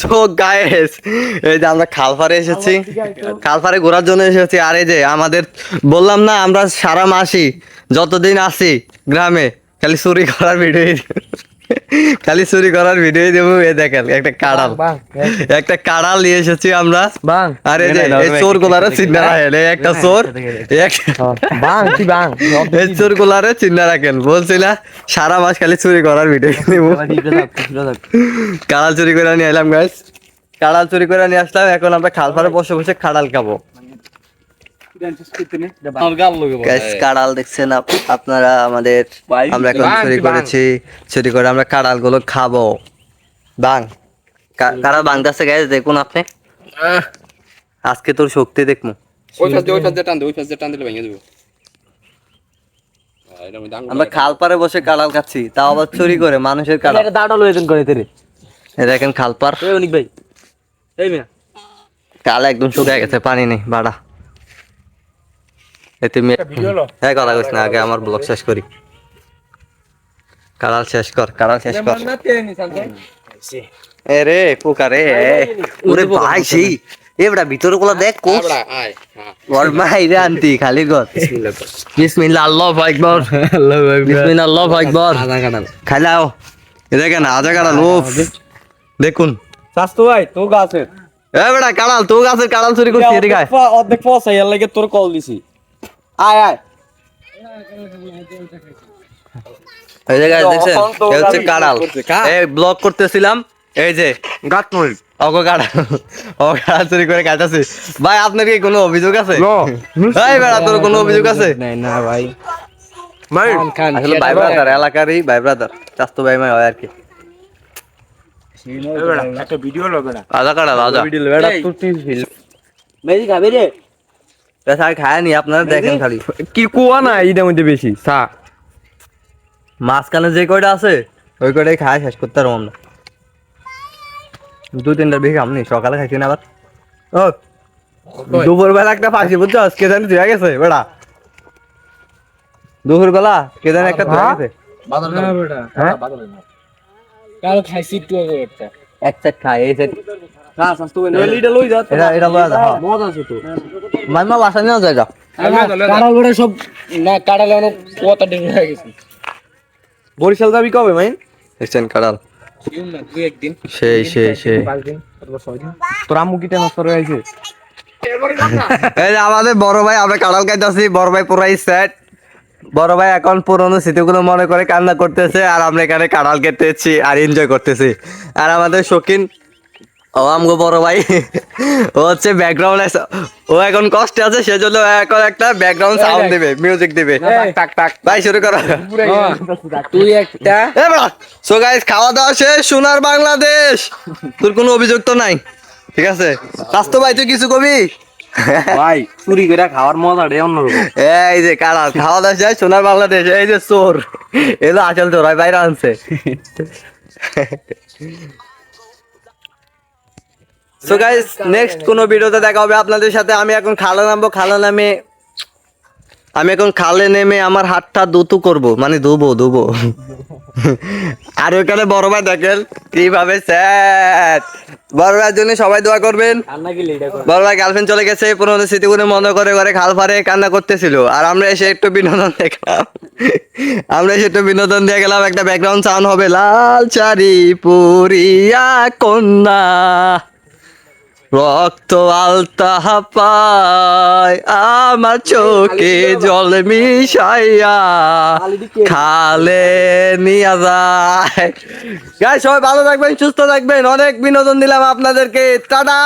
So guys এই যে আমরা খালপাড়ে এসেছি। খালপাড়ে ঘোরার জন্য এসেছি। আর এই যে আমাদের, বললাম না, আমরা সারা মাসি যতদিন আসি গ্রামে, খালি চুরি করার ভিডিও খালি চুরি করার ভিডিও দেবো এ দেখেন একটা কাড়াল। একটা কাড়াল নিয়ে এসেছি আমরা। বাং আর এই যে এই চোর গুলারে চিন্তা রাখেন এই একটা চোর এই বাং কি বাং এই চোর গুলারে চিন্তা রাখেন বলছি না সারা মাস খালি চুরি করার ভিডিও দেবো। কাড়াল চুরি করে নিয়ে এলাম গাইস কাড়াল চুরি করে নিয়ে আসলাম এখন আমরা খাল পাড়ে বসে বসে খাড়াল খাব। কাড়াল দেখছেন আপনারা আমাদের আমরা এখন চুরি করেছি। চুরি করে আমরা কাড়ালগুলো খাব বাং কাড়াল গাইস দেখুন আপনি। আজকে তোর শক্তি দেখমু। ওই পাশ দিয়ে ওই পাশ দিয়ে টান দে ওই পাশ দিয়ে টান দিলে ভেঙে দেবো। আহ, এটার মধ্যে আঙুল আমরা খাল পাড়ে বসে কাড়াল খাচ্ছি তাও আবার চুরি করে মানুষের কাড়াল। দাঁড়াল এদিন করে তেরে। দেখেন খাল পার অনিক ভাই এই মিয়া। কাল একদম শুকিয়ে গেছে পানি নেই বাড়া। হ্যাঁ কথা কইস না আগে আমার ব্লগ শেষ করি। কাড়াল শেষ কর কাড়াল শেষ কর। এ রে পোকা রে। ওরে ভাই সেই এবড়া ভিতরগুলো দেখ কোস। ওর মাই রে আন্টি খালি বিসমিল্লাহ আল্লাহু আকবার। বিসমিল্লাহ আল্লাহু আকবার। খাইলাও দেখেন স্বাস্থ্য ভাই তো গাছের। এ বেটা কাড়াল গাছের কাড়াল চুরি করছিস। অর্ধেক পয়সা এর লাগে তোর কল দিছি। আয় আয় এই যে guys দেখছেন এই হচ্ছে কাড়াল এই ব্লগ করতেছিলাম এই যে গাত নই অগো কাড়াল ও কাড়াল চুরি করে খাইতাছি ভাই আপনার কি কোনো অভিযোগ আছে এই বেড়া তোর কোনো অভিযোগ আছে না ভাই ভাই আসলে ভাই ব্রাদার এলাকারই ভাই ব্রাদার চাস্তো ভাই মাই হয় আর কি একটা ভিডিও লবে না আজা কাড়াল আজা বেড়া তুই তুই মেজি খাবি রে পেশা খায় নি আপনারা দেখেন খালি। কি কুয়া না এইটার মধ্যে বেশি চা মাঝখানে যে কয়টা আছে ওই কয়টাই খায় শেষ করতে পারব আমরা। দু তিনটার বেশি খামনি সকালে খাইছি না আবার। ও দুপুর বেলা একটা ফাঁসি বুঝছ? কে জানি ধুয়ে গেছে বেড়া। দুপুর বেলা কে জানি একটা ধুয়ে গেছে। হ্যাঁ কাল খাইছি একটু একটা। এক সেট খায় এই সেট হ্যাঁ স্বাস্থ্য ভাই নইলে লই যা এটা এটা লয়া যা হ্যাঁ। মজা আছে তো। মাইমা বাসা নিয়ে যায় যা কাড়াল বড় সব না কাড়াল অনেক কুয়াটা ডেঙ্গে হয়ে গেছে। বরিশাল যাবি কবে মাইন? দেখছেন কাড়াল। সেই সেই সেই। তোর আম্মু হয়ে গেছে এই যে আমাদের বড় ভাই আমরা কাড়াল খাইতেছি বড় ভাই পুরাই সেট বড় ভাই এখন পুরোনো স্মৃতিগুলো মনে করে কান্না করতেছে আর আমরা এখানে কাড়াল খেতেছি আর এনজয় করতেছি। আর আমাদের শৌখিন ও আমগো বড় ভাই। ও হচ্ছে ব্যাকগ্রাউন্ড ও এখন কষ্টে আছে সেজন্য এখন একটা ব্যাকগ্রাউন্ড সাউন্ড দিবে মিউজিক দিবে। টাক টাক ভাই শুরু করো। তুই একটা সো গাইস খাওয়া দাওয়া শেষ সোনার বাংলাদেশ। তোর কোনো অভিযোগ তো নাই? ঠিক আছে? স্বাস্থ্য ভাই তুই কিছু কবি? ভাই চুরি করে খাওয়ার মজাটাই অন্যরকম। এই যে কারা? খাওয়া দাওয়া শেষ সোনার বাংলাদেশ এই যে চোর। এলো আসল চোর ভাই বাইরে আনছে। সো গাইস নেক্সট কোন ভিডিওতে দেখা হবে আপনাদের সাথে। আমি এখন খালা নামবো খালা নামে আমি এখন খালে নেমে আমার হাতটা দুতু করব। মানে ধুবো ধুবো। আর ওইখানে বড় ভাই দেখেন কীভাবে স্যাট বড় ভাইয়ের জন্য সবাই দোয়া করবেন। বড় ভাই গার্লফ্রেন্ড চলে গেছে পুরোনো স্মৃতিগুলো মনে করে করে খাল ফারে কান্না করতেছিল। আর আমরা এসে একটু বিনোদন দেখলাম। আমরা এসে একটু বিনোদন দিয়ে গেলাম একটা ব্যাকগ্রাউন্ড সাউন্ড হবে। লাল চারি পুরিয়া কন্যা। রক্ত আলতা পায় আমার চোখে জল মিশাইয়া খালে নিয়ে যায়। গায়ে সবাই ভালো থাকবেন সুস্থ থাকবেন। অনেক বিনোদন দিলাম আপনাদেরকে। টাটা!